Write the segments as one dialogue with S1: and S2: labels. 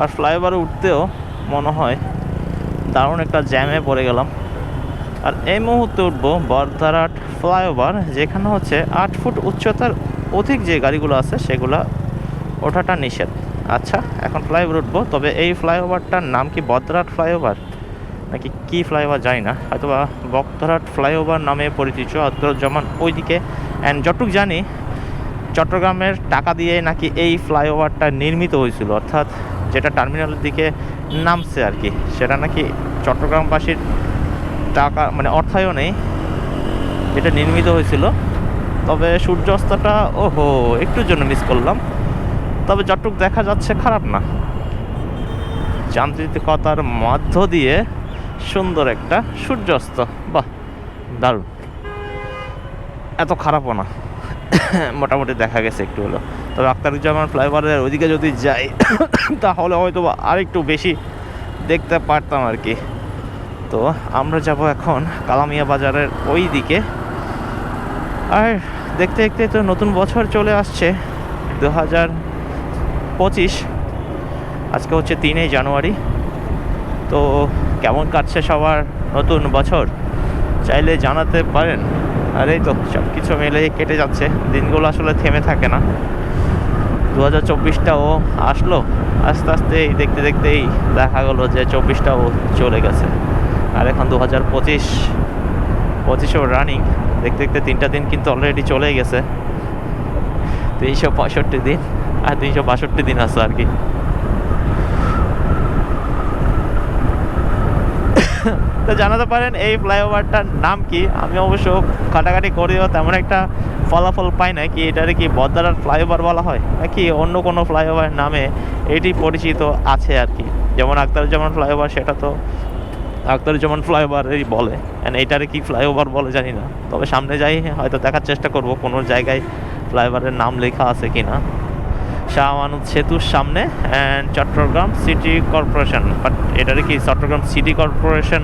S1: আর ফ্লাইওভারে উঠতেও মনে হয় দারুণ একটা জ্যামে পড়ে গেলাম। আর এই মুহূর্তে উঠবো বরদারাট ফ্লাইওভার, যেখানে হচ্ছে আট ফুট উচ্চতার অধিক যে গাড়িগুলো আছে সেগুলো ওঠাটা নিষেধ। আচ্ছা এখন ফ্লাইওভার উঠবো, তবে এই ফ্লাইওভারটার নাম কি বদ্রাট ফ্লাইওভার? নাকি কি ফ্লাইওভার জানি না হয়তো বা বক্তরাট ফ্লাইওভার নামে পরিচিত যেমন ওইদিকে। অ্যান্ড যতটুক জানি, চট্টগ্রামের টাকা দিয়ে নাকি এই ফ্লাইওভারটা নির্মিত হয়েছিল, অর্থাৎ যেটা টার্মিনালের দিকে নামছে আর কি, সেটা নাকি চট্টগ্রামবাসীর টাকা মানে অর্থায়নেই এটা নির্মিত হয়েছিল। তবে সূর্যাস্তটা, ওহো, একটুর জন্য মিস করলাম। তবে যতটুক দেখা যাচ্ছে খারাপ না। যান্ত্রিকতার মধ্য দিয়ে সুন্দর একটা সূর্যাস্ত। বাহ, দারুণ। এত খারাপও না। মোটামুটি দেখা গেছে একটু হলো আখতারুজ্জামান ফ্লাইওভারের ওইদিকে যদি যাই, তাহলে হয়তো আরেকটু বেশি দেখতে পারতাম আর কি। তো আমরা যাব এখন কালামিয়া বাজারের ওই দিকে আর দেখতে দেখতে তো নতুন বছর চলে আসছে দু হাজার পঁচিশ। আজকে হচ্ছে তিনই জানুয়ারি। তো কেমন কাটছে সবার নতুন বছর? চাইলে জানাতে পারেন। আর এই তো সব কিছু মিলে কেটে যাচ্ছে। দিনগুলো আসলে থেমে থাকে না। দু হাজার চব্বিশটাও আসলো। আস্তে আস্তে দেখতে দেখতেই দেখা গেলো যে চব্বিশটাও চলে গেছে। আর এখন দু হাজার পঁচিশ, পঁচিশেও রানিং দেখতে দেখতে তিনটা দিন কিন্তু অলরেডি চলে গেছে। তিনশো পঁয়ষট্টি দিন আর তিনশো বাষট্টি দিন আছে আর কি। তো জানাতে পারেন এই ফ্লাইওভারটার নাম কি? আমি অবশ্য কাটাকাটি করিও, তেমন একটা ফলাফল পাই না কি? এটারে কি বদ্দারার ফ্লাইওভার বলা হয়? নাকি অন্য কোনো ফ্লাইওভার নামে এটি পরিচিত আছে আর কি? যেমন আখতারুজ্জামান ফ্লাইওভার সেটা তো আখতারুজ্জামান ফ্লাইওভারই বলে। অ্যান্ড এইটারে কি ফ্লাইওভার বলে জানি না। তবে সামনে যাই, হয়তো দেখার চেষ্টা করব কোনো জায়গায় ফ্লাইওভারের নাম লেখা আছে কি না শাহ আমানত সেতুর সামনে and Chattogram city corporation but এটারে কি চট্টগ্রাম সিটি কর্পোরেশন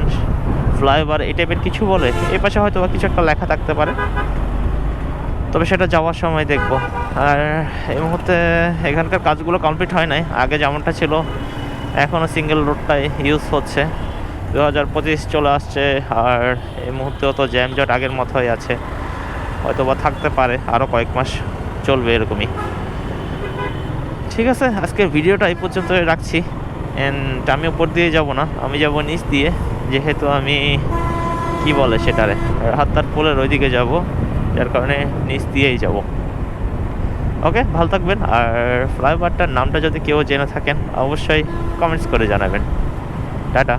S1: ফ্লাইওভার এই টাইপের কিছু বলে? এ পাশে হয়তো কিছু একটা লেখা থাকতে পারে। তবে সেটা যাওয়ার সময় দেখব। আর এই মুহূর্তে এখানকার কাজগুলো কমপ্লিট হয় নাই। আগে যেমনটা ছিল এখনও সিঙ্গেল রোডটাই ইউজ হচ্ছে। দু হাজার পঁচিশ চলে আসছে, আর এই মুহূর্তেও তো জ্যামজট আগের মতোই আছে। হয়তো বা থাকতে পারে আরও কয়েক মাস চলবে এরকমই। ঠিক আছে, আজকের ভিডিওটা এই পর্যন্ত রাখছি। অ্যান্ড আমি উপর দিয়ে যাব না, আমি যাব নিচ দিয়ে। যেহেতু আমি, কি বলে সেটারে হাত্তার পোলের ওইদিকে যাব। যার কারণে নিচ দিয়েই যাব। ওকে ভালো থাকবেন। আর ফ্লাইওভারটার নামটা যদি কেউ জেনে থাকেন, অবশ্যই কমেন্টস করে জানাবেন। টাটা।